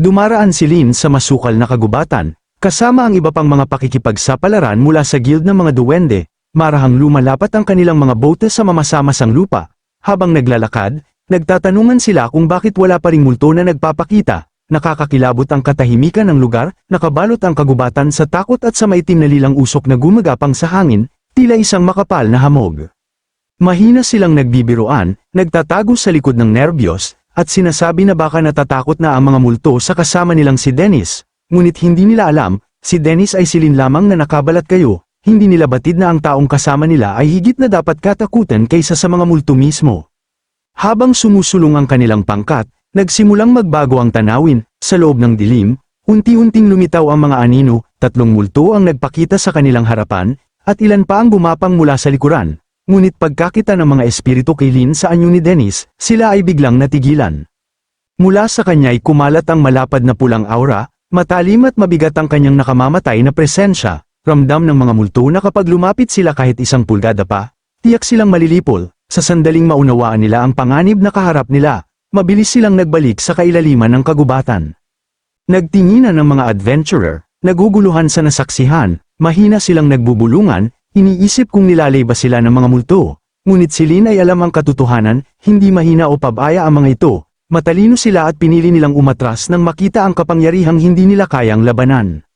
Dumaraan si Lin sa masukal na kagubatan, kasama ang iba pang mga pakikipagsapalaran mula sa guild ng mga duwende, marahang lumalapat ang kanilang mga bote sa mamasamasang lupa. Habang naglalakad, nagtatanungan sila kung bakit wala pa ring multo na nagpapakita, nakakakilabot ang katahimikan ng lugar, nakabalot ang kagubatan sa takot at sa maitim na lilang usok na gumagapang sa hangin, tila isang makapal na hamog. Mahina silang nagbibiroan, nagtatago sa likod ng nerbiyos, at sinasabi na baka natatakot na ang mga multo sa kasama nilang si Dennis, ngunit hindi nila alam, si Dennis ay silin lamang na nakabalat kayo, hindi nila batid na ang taong kasama nila ay higit na dapat katakutan kaysa sa mga multo mismo. Habang sumusulong ang kanilang pangkat, nagsimulang magbago ang tanawin, sa loob ng dilim, unti-unting lumitaw ang mga anino, tatlong multo ang nagpakita sa kanilang harapan, at ilan pa ang gumapang mula sa likuran, ngunit pagkakita ng mga espiritu kay Lin sa anyo ni Dennis, sila ay biglang natigilan. Mula sa kanya ay kumalat ang malapad na pulang aura, matalim at mabigat ang kanyang nakamamatay na presensya, ramdam ng mga multo na kapag lumapit sila kahit isang pulgada pa, tiyak silang malilipol, sa sandaling maunawaan nila ang panganib na kaharap nila, mabilis silang nagbalik sa kailaliman ng kagubatan. Nagtinginan ng mga adventurer, naguguluhan sa nasaksihan, mahina silang nagbubulungan, iniisip kung nilalay ba sila ng mga multo. Ngunit si Lin ay alam ang katotohanan, hindi mahina o pabaya ang mga ito, matalino sila at pinili nilang umatras nang makita ang kapangyarihang hindi nila kayang labanan.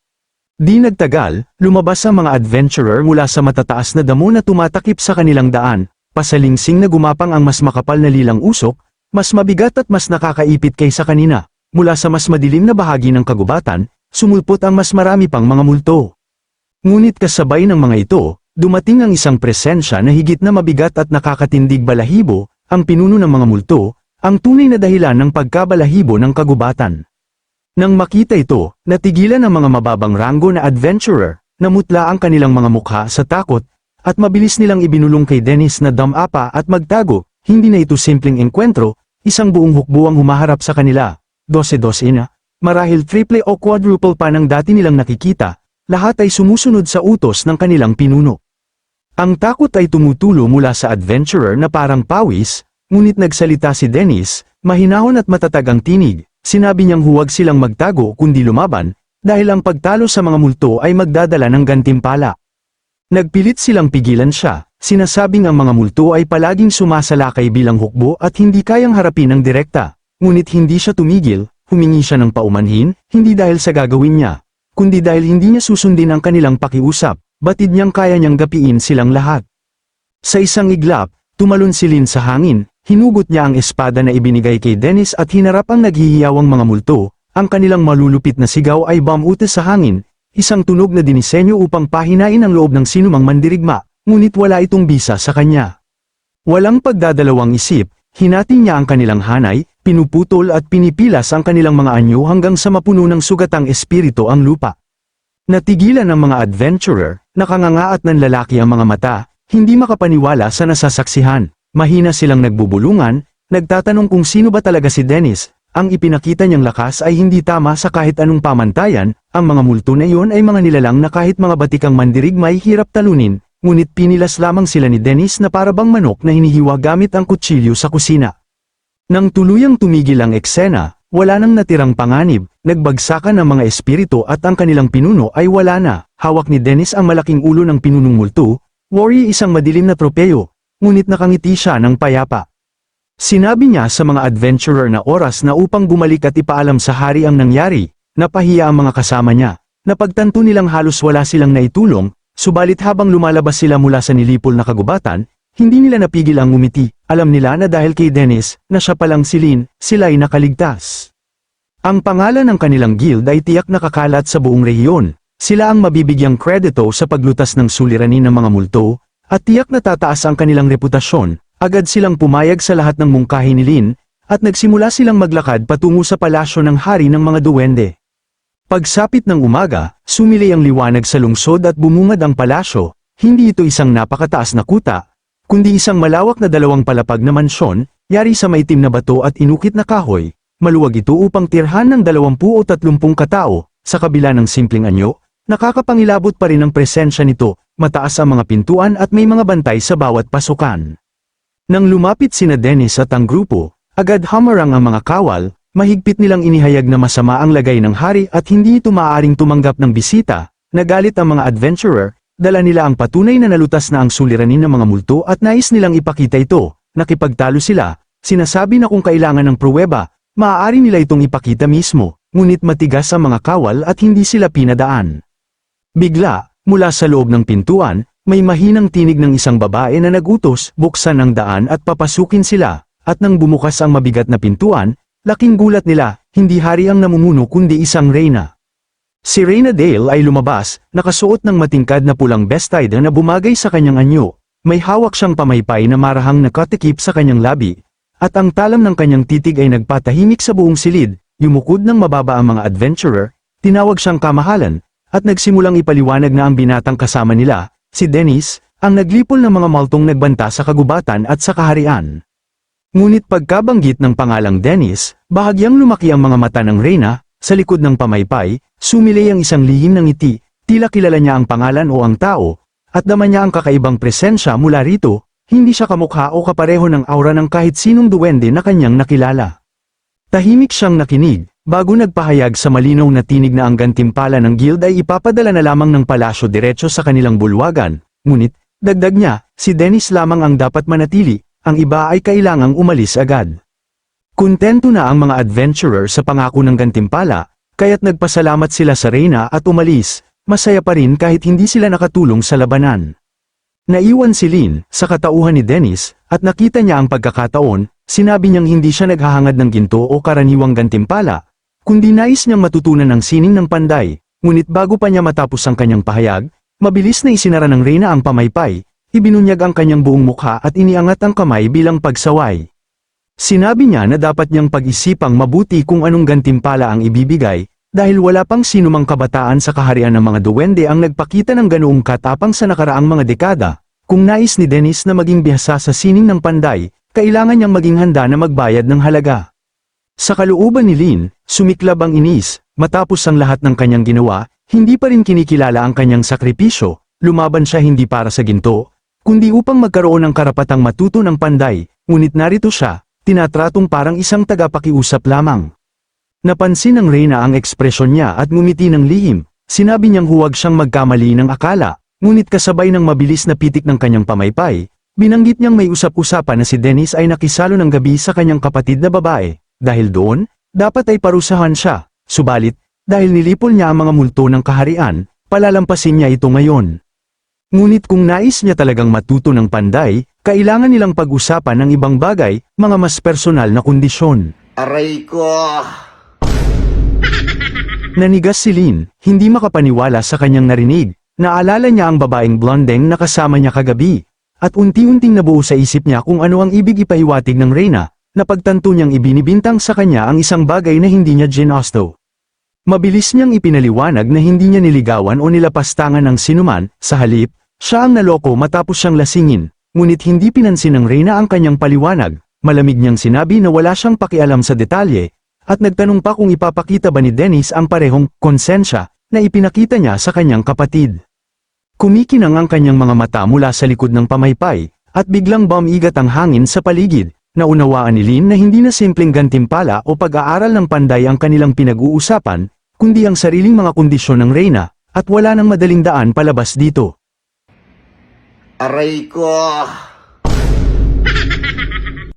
Di nagtagal, lumabas ang mga adventurer mula sa matataas na damo na tumatakip sa kanilang daan, pasalingsing na gumapang ang mas makapal na lilang usok, mas mabigat at mas nakakaipit kaysa kanina. Mula sa mas madilim na bahagi ng kagubatan, sumulpot ang mas marami pang mga multo. Ngunit kasabay ng mga ito, dumating ang isang presensya na higit na mabigat at nakakatindig balahibo, ang pinuno ng mga multo, ang tunay na dahilan ng pagkabalahibo ng kagubatan. Nang makita ito, natigilan ang mga mababang ranggo na adventurer, namutla ang kanilang mga mukha sa takot, at mabilis nilang ibinulong kay Dennis na damapa at magtago, hindi na ito simpleng enkwentro, isang buong hukbo ang humaharap sa kanila, dose-dose na, marahil triple o quadruple pa ng dati nilang nakikita, lahat ay sumusunod sa utos ng kanilang pinuno. Ang takot ay tumutulo mula sa adventurer na parang pawis, ngunit nagsalita si Dennis, mahinahon at matatag ang tinig, sinabi niyang huwag silang magtago kundi lumaban, dahil ang pagtalo sa mga multo ay magdadala ng gantimpala. Nagpilit silang pigilan siya, sinasabing ang mga multo ay palaging sumasalakay bilang hukbo at hindi kayang harapin ng direkta. Ngunit hindi siya tumigil, humingi siya ng paumanhin, hindi dahil sa gagawin niya, kundi dahil hindi niya susundin ang kanilang pakiusap, batid niyang kaya niyang gapiin silang lahat. Sa isang iglap, tumalon si Lin sa hangin, hinugot niya ang espada na ibinigay kay Dennis at hinarap ang naghihiyawang mga multo, ang kanilang malulupit na sigaw ay bamute sa hangin, isang tunog na dinisenyo upang pahinain ang loob ng sinumang mandirigma, ngunit wala itong bisa sa kanya. Walang pagdadalawang isip, hinati niya ang kanilang hanay, pinuputol at pinipilas ang kanilang mga anyo hanggang sa mapuno ng sugatang espiritu ang lupa. Natigilan ang mga adventurer, nakanganga at nanlalaki ang mga mata, hindi makapaniwala sa nasasaksihan, mahina silang nagbubulungan, nagtatanong kung sino ba talaga si Dennis, ang ipinakita niyang lakas ay hindi tama sa kahit anong pamantayan, ang mga multo na iyon ay mga nilalang na kahit mga batikang mandirigmay hirap talunin, ngunit pinilas lamang sila ni Dennis na parabang manok na hinihiwa gamit ang kutsilyo sa kusina. Nang tuluyang tumigil ang eksena, wala nang natirang panganib, nagbagsakan ang mga espiritu at ang kanilang pinuno ay wala na, hawak ni Dennis ang malaking ulo ng pinunong multo, worry isang madilim na tropeyo, ngunit nakangiti siya ng payapa. Sinabi niya sa mga adventurer na oras na upang bumalik at ipaalam sa hari ang nangyari, napahiya ang mga kasama niya. Napagtanto nilang halos wala silang naitulong, subalit habang lumalabas sila mula sa nilipol na kagubatan, hindi nila napigil ang ngumiti, alam nila na dahil kay Dennis, na siya palang silin, sila ay nakaligtas. Ang pangalan ng kanilang guild ay tiyak nakakalat sa buong rehiyon, sila ang mabibigyang kredito sa paglutas ng suliranin ng mga multo, at tiyak na tataas ang kanilang reputasyon, agad silang pumayag sa lahat ng mungkahi ni Lin, at nagsimula silang maglakad patungo sa palasyo ng hari ng mga duwende. Pagsapit ng umaga, sumili ang liwanag sa lungsod at bumungad ang palasyo, hindi ito isang napakataas na kuta, kundi isang malawak na dalawang palapag na mansyon, yari sa maitim na bato at inukit na kahoy, maluwag ito upang tirhan ng 20 o 30 katao, sa kabila ng simpleng anyo, nakakapangilabot pa rin ang presensya nito, mataas ang mga pintuan at may mga bantay sa bawat pasukan. Nang lumapit sina Dennis at ang grupo, agad hamarang ang mga kawal, mahigpit nilang inihayag na masama ang lagay ng hari at hindi ito maaaring tumanggap ng bisita, nagalit ang mga adventurer, dala nila ang patunay na nalutas na ang suliranin ng mga multo at nais nilang ipakita ito, nakipagtalo sila, sinasabi na kung kailangan ng pruweba, maaari nila itong ipakita mismo, ngunit matigas ang mga kawal at hindi sila pinadaan. Bigla, mula sa loob ng pintuan, may mahinang tinig ng isang babae na nagutos, buksan ang daan at papasukin sila, at nang bumukas ang mabigat na pintuan, laking gulat nila, hindi hari ang namumuno kundi isang reyna. Si Reyna Dale ay lumabas, nakasuot ng matingkad na pulang bestide na bumagay sa kanyang anyo, may hawak siyang pamaypay na marahang nakatikip sa kanyang labi, at ang talam ng kanyang titig ay nagpatahimik sa buong silid, yumukod ng mababa ang mga adventurer, tinawag siyang kamahalan, at nagsimulang ipaliwanag na ang binatang kasama nila, si Dennis, ang naglipol ng mga maltong nagbanta sa kagubatan at sa kaharian. Ngunit pagkabanggit ng pangalang Dennis, bahagyang lumaki ang mga mata ng Reyna, sa likod ng pamaypay, sumilay ang isang lihim ng ngiti, tila kilala niya ang pangalan o ang tao, at dama niya ang kakaibang presensya mula rito, hindi siya kamukha o kapareho ng aura ng kahit sinong duwende na kanyang nakilala. Tahimik siyang nakinig, bago nagpahayag sa malinaw na tinig na ang gantimpala ng guild ay ipapadala na lamang ng palasyo diretso sa kanilang bulwagan, ngunit, dagdag niya, si Dennis lamang ang dapat manatili, ang iba ay kailangang umalis agad. Kontento na ang mga adventurer sa pangako ng gantimpala, kaya't nagpasalamat sila sa Reyna at umalis, masaya pa rin kahit hindi sila nakatulong sa labanan. Naiwan si Lin, sa katauhan ni Dennis, at nakita niya ang pagkakataon, sinabi niyang hindi siya naghahangad ng ginto o karaniwang gantimpala, kundi nais niyang matutunan ang sining ng panday, ngunit bago pa niya matapos ang kanyang pahayag, mabilis na isinara ng Reyna ang pamaypay, ibinunyag ang kanyang buong mukha at iniangat ang kamay bilang pagsaway. Sinabi niya na dapat niyang pag-isipang mabuti kung anong gantimpala ang ibibigay, dahil wala pang sinumang kabataan sa kaharian ng mga duwende ang nagpakita ng ganoong katapang sa nakaraang mga dekada. Kung nais ni Dennis na maging bihasa sa sining ng panday, kailangan niyang maging handa na magbayad ng halaga. Sa kalooban ni Lin, sumiklab ang inis, matapos ang lahat ng kanyang ginawa, hindi pa rin kinikilala ang kanyang sakripisyo, lumaban siya hindi para sa ginto, kundi upang magkaroon ng karapatang matuto ng panday, ngunit narito siya, tinatratong parang isang tagapakiusap lamang. Napansin ng Reyna ang ekspresyon niya at ngumiti ng lihim, sinabi niyang huwag siyang magkamali ng akala, ngunit kasabay ng mabilis na pitik ng kanyang pamaypay, binanggit niyang may usap-usapan na si Dennis ay nakisalo ng gabi sa kanyang kapatid na babae, dahil doon, dapat ay parusahan siya, subalit, dahil nilipol niya ang mga multo ng kaharian, palalampasin niya ito ngayon. Ngunit kung nais niya talagang matuto ng panday, kailangan nilang pag-usapan ng ibang bagay, mga mas personal na kondisyon. Aray ko! Nanigas si Lin, hindi makapaniwala sa kanyang narinig. Naalala niya ang babaeng blondeng na kasama niya kagabi. At unti-unting nabuo sa isip niya kung ano ang ibig ipahiwatig ng Reyna, na pagtanto niyang ibinibintang sa kanya ang isang bagay na hindi niya ginasto. Mabilis niyang ipinaliwanag na hindi niya niligawan o nilapastangan ng sinuman, sa halip, siya ang naloko matapos siyang lasingin, ngunit hindi pinansin ng Reyna ang kanyang paliwanag, malamig niyang sinabi na wala siyang pakialam sa detalye, at nagtanong pa kung ipapakita ba ni Dennis ang parehong konsensya na ipinakita niya sa kanyang kapatid. Kumikinang ang kanyang mga mata mula sa likod ng pamaypay, at biglang bumigat ang hangin sa paligid, naunawaan ni Lin na hindi na simpleng gantimpala o pag-aaral ng panday ang kanilang pinag-uusapan, kundi ang sariling mga kondisyon ng Reyna, at wala nang madaling daan palabas dito. Aray ko!